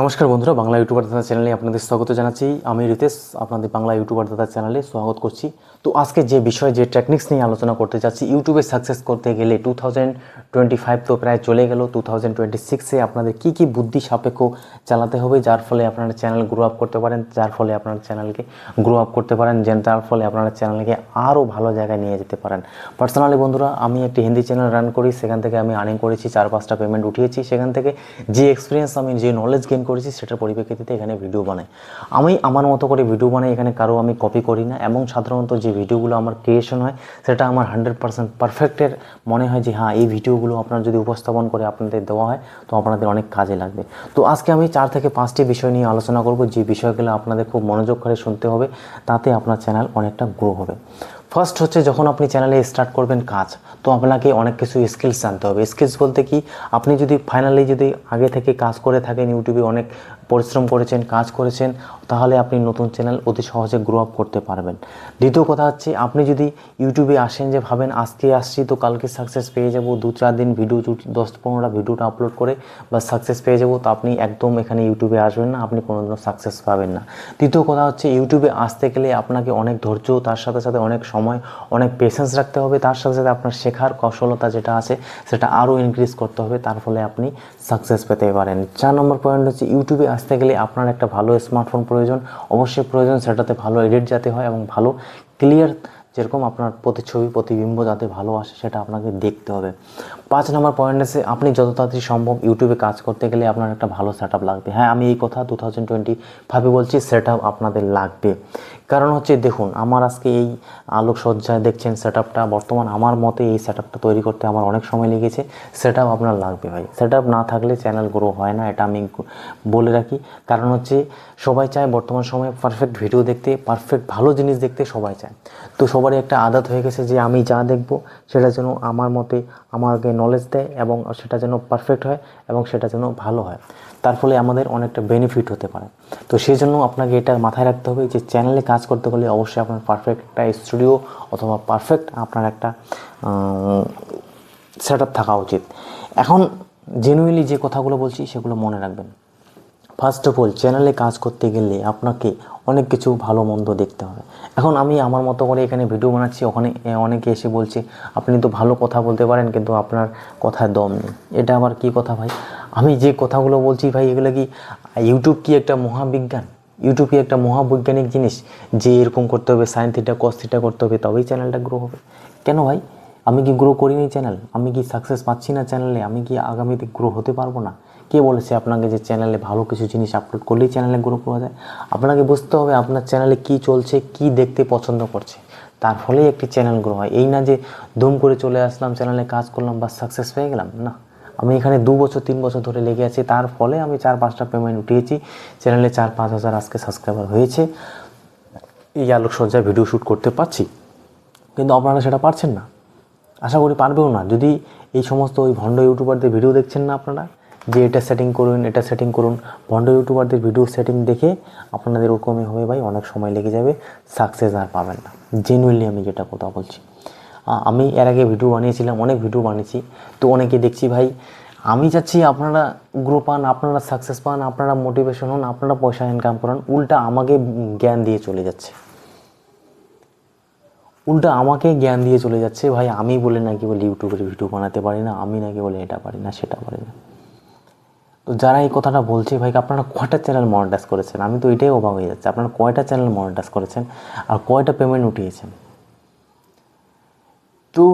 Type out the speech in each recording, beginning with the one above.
নমস্কার বন্ধুরা, বাংলা ইউটিউবার দাদা চ্যানেলে আপনাদের স্বাগত জানাচ্ছি। আমি রিতেশ, আপনাদের বাংলা ইউটিউবার দাদা চ্যানেলে স্বাগত করছি। তো আজকে যে বিষয়, যে টেকনিক্স নিয়ে আলোচনা করতে চাচ্ছি ইউটিউবে সাকসেস করতে গেলে টু থাউজেন্ড টোয়েন্টি ফাইভ তো প্রায় চলে গেল। টু থাউজেন্ড টোয়েন্টি সিক্সে আপনাদের কী কী বুদ্ধি সাপেক্ষ চালাতে হবে, যার ফলে আপনারা চ্যানেল গ্রো আপ করতে পারেন, যার ফলে আপনার চ্যানেলকে গ্রো আপ করতে পারেন যার ফলে আপনারা চ্যানেলকে আরও ভালো জায়গায় নিয়ে যেতে পারেন। পার্সোনালি বন্ধুরা, আমি একটি হিন্দি চ্যানেল রান করি, সেখান থেকে আমি আর্নিং করেছি, চার পাঁচটা পেমেন্ট উঠিয়েছি। সেখান থেকে যে এক্সপিরিয়েন্স আমি যে নলেজ গেইন করেছি, সেটার পরিপ্রেক্ষিতে এখানে ভিডিও বানাই। আমি আমার মতো করে ভিডিও বানাই, এখানে কারও আমি কপি করি না। এবং সাধারণত যে ভিডিওগুলো আমার ক্রিয়েশন হয়, সেটা আমার হান্ড্রেড পার্সেন্ট পারফেক্টের মনে হয় যে হ্যাঁ এই ভিডিওগুলো আপনার যদি উপস্থাপন করে আপনাদের দেওয়া হয়, তো আপনাদের অনেক কাজে লাগবে। তো আজকে আমি চার থেকে পাঁচটি বিষয় নিয়ে আলোচনা করব, যে বিষয়গুলো আপনাদের খুব মনোযোগ করে শুনতে হবে, তাতে আপনার চ্যানেল অনেকটা গ্রো হবে। ফার্স্ট হচ্ছে যখন আপনি চ্যানেলে স্টার্ট করবেন কাজ, তো আপনাকে অনেক কিছু স্কিলস জানতে হবে। স্কিলস বলতে কি, আপনি যদি ফাইনালি যদি আগে থেকে কাজ করে থাকেন ইউটিউবে অনেক পরিশ্রম করেছেন, কাজ করেছেন, তাহলে আপনি নতুন চ্যানেল অতি সহজে গ্রো আপ করতে পারবেন। দ্বিতীয় কথা হচ্ছে, আপনি যদি ইউটিউবে আসেন যে ভাবেন, আজকে আসছি তো কালকে সাকসেস পেয়ে যাব, দু চার দিন ভিডিও দশ পনেরোটা ভিডিওটা আপলোড করে বা সাকসেস পেয়ে যাব, তো আপনি একদম এখানে ইউটিউবে আসবেন না, আপনি কোনোদিনও সাকসেস পাবেন না। তৃতীয় কথা হচ্ছে ইউটিউবে আসতে গেলে আপনাকে অনেক ধৈর্য, তার সাথে সাথে অনেক সময়, অনেক পেশেন্স রাখতে হবে, তার সাথে সাথে আপনার শেখার কৌশলতা যেটা আছে, সেটা আরও ইনক্রিজ করতে হবে, তার ফলে আপনি সাকসেস পেতে পারেন। চার নম্বর পয়েন্ট হচ্ছে ইউটিউবে আসতে গেলে আপনার একটা ভালো স্মার্টফোন প্রয়োজন। অবশ্যই প্রয়োজন, সেটাতে ভালো এডিট যাতে হয় এবং ভালো ক্লিয়ার যেরকম আপনার প্রতিচ্ছবি, প্রতিবিম্ব যাতে ভালো আসে সেটা আপনাকে দেখতে হবে। পাঁচ নম্বর পয়েন্ট আছে আপনি যত তাড়াতাড়ি সম্ভব ইউটিউবে কাজ করতে গেলে আপনার একটা ভালো সেট লাগবে। হ্যাঁ আমি এই কথা টু থাউজেন্ড টোয়েন্টি ফাইভে বলছি সেট আপনাদের লাগবে। কারণ হচ্ছে দেখুন, আমার আজকে এই আলোকসজ্জায় দেখছেন সেট বর্তমান আমার মতে এই সেট তৈরি করতে আমার অনেক সময় লেগেছে। সেট আপনার লাগবে ভাই। সেট না থাকলে চ্যানেল গ্রো হয় না, এটা আমি বলে রাখি। কারণ হচ্ছে সবাই চায় বর্তমান সময়ে পারফেক্ট ভিডিও দেখতে পারফেক্ট ভালো জিনিস দেখতে সবাই চায়। তো সবারই একটা আদাত হয়ে গেছে যে আমি যা দেখব সেটা যেন আমার মতে আমাকে নলেজ দেয় এবং সেটা যেন পারফেক্ট হয় এবং সেটা যেন ভালো হয়। তার ফলে আমাদের অনেকটা বেনিফিট হতে পারে। তো সেই জন্য আপনাকে এটা মাথায় রাখতে হবে যে চ্যানেলে কাজ করতে হলে অবশ্যই আপনার পারফেক্ট একটা স্টুডিও অথবা পারফেক্ট আপনার একটা সেট থাকা উচিত। এখন জেনুইনলি যে কথাগুলো বলছি সেগুলো মনে রাখবেন। ফার্স্ট অফ অল চ্যানেলে কাজ করতে গেলে আপনাকে অনেক কিছু ভালো, মন্দ দেখতে হবে। এখন আমি আমার মতো করে এখানে ভিডিও বানাচ্ছি, ওখানে অনেকে এসে বলছে, আপনি তো ভালো কথা বলতে পারেন, কিন্তু আপনার কথায় দম নেই। এটা আবার কি কথা ভাই? আমি যে কথাগুলো বলছি ভাই, এগুলো কি ইউটিউব কি একটা মহাবিজ্ঞান? ইউটিউব কি একটা মহাবৈজ্ঞানিক জিনিস? যে এরকম করতে হবে সাইন থিটা কস করতে হবে, তবেই চ্যানেলটা গ্রো হবে। কেন ভাই? আমি কি গ্রো করিনি চ্যানেল আমি কি সাকসেস পাচ্ছি না চ্যানেলে আমি কি আগামীতে গ্রো হতে পারব না? কে বলেছে আপনাকে যে চ্যানেলে ভালো কিছু জিনিস আপলোড করলেই চ্যানেলে গ্রো করা যায়? আপনাকে বুঝতে হবে আপনার চ্যানেলে কি চলছে, কি দেখতে পছন্দ করছে। তার ফলেই একটি চ্যানেল গ্রো হয়। এই না যে দুম করে চলে আসলাম চ্যানেলে কাজ করলাম বা সাকসেস পেয়ে গেলাম? না। আমি এখানে দু বছর, তিন বছর ধরে লেগে আছি। তার ফলে আমি চার পাঁচটা পেমেন্ট উঠিয়েছি। চ্যানেলে চার পাঁচ হাজার আজকে সাবস্ক্রাইবার হয়েছে। এই আলোকসজ্জায় ভিডিও শ্যুট করতে পারছি। কিন্তু আপনারা সেটা পারছেন না। আশা করি পারবেও না। যদি এই সমস্ত ওই ভণ্ড ইউটিউবারদের ভিডিও দেখছেন না আপনারা যে এটা সেটিং করুন, এটা সেটিং করুন। ভণ্ড ইউটিউবারদের ভিডিও সেটিং দেখে আপনাদের ওরকমই হবে ভাই, অনেক সময় লেগে যাবে সাকসেস আর পাবেন না। জেনুইনলি আমি যেটা কথা বলছি। আমি এর আগে ভিডিও বানিয়েছিলাম, অনেক ভিডিও বানিয়েছি। তো অনেকে দেখছি ভাই, আমি চাচ্ছি আপনারা গ্রো পান, আপনারা সাকসেস পান, আপনারা মোটিভেশন হন, আপনারা পয়সা ইনকাম করান, উল্টা আমাকে জ্ঞান দিয়ে চলে যাচ্ছে। উল্টা আমাকে জ্ঞান দিয়ে চলে যাচ্ছে ভাই, আমি বলে নাকি বলে ইউটিউবের ভিডিও বানাতে পারি না, আমি নাকি বলে এটা পারি না, সেটা পারি না। তো যারা এই কথাটা বলছে ভাই আপনারা কয়টা চ্যানেল মনিটাইজ করেছেন? আমি তো এটাই অবাক হয়ে যাচ্ছে। আপনারা কয়টা চ্যানেল মনিটাইজ করেছেন আর কয়টা পেমেন্ট উঠিয়েছেন? তো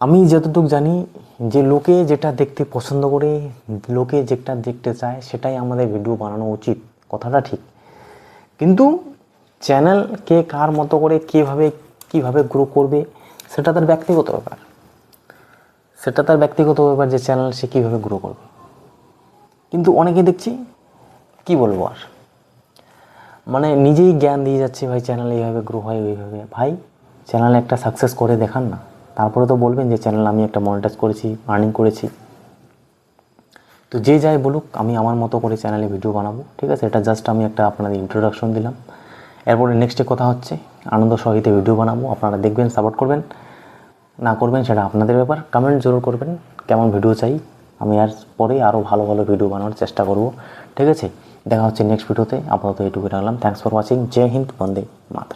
আমি যতটুকু জানি, যে লোকে যেটা দেখতে পছন্দ করে, লোকে যেটা দেখতে চায়, সেটাই আমাদের ভিডিও বানানো উচিত। কথাটা ঠিক। কিন্তু চ্যানেল কে কার মতো করে কীভাবে কীভাবে গ্রো করবে, সেটা তার ব্যক্তিগত ব্যাপার। সেটা তার ব্যক্তিগত ব্যাপার যে চ্যানেল সে কীভাবে গ্রো করবে। কিন্তু অনেকে দেখছি, কি বলব আর? মানে নিজেই জ্ঞান দিয়ে যাচ্ছে, ভাই চ্যানেল এইভাবে গ্রো হয়, ওইভাবে। ভাই চ্যানেল একটা সাকসেস করে দেখান না। তারপরে তো বলবেন যে চ্যানেল আমি একটা মনিটাইজ করেছি আর্নিং করেছি। তো যে যাই বলুক, আমি আমার মতো করে চ্যানেলে ভিডিও বানাবো, ঠিক আছে? এটা জাস্ট আমি একটা আপনাদের ইন্ট্রোডাকশন দিলাম। এরপরে নেক্সটে কথা হচ্ছে, আনন্দ সহিতে ভিডিও বানাবো। আপনারা দেখবেন সাপোর্ট করবেন। না করবেন, সেটা আপনাদের ব্যাপার। কমেন্ট জরুর করবেন, কেমন ভিডিও চাই আমি আর পরে আরও ভালো ভালো ভিডিও বানানোর চেষ্টা করব। ঠিক আছে? দেখা হচ্ছে নেক্সট ভিডিওতে আপাতত এইটুকু রাখলাম। থ্যাংকস ফর ওয়াচিং জয় হিন্দ। বন্দে মাতরম।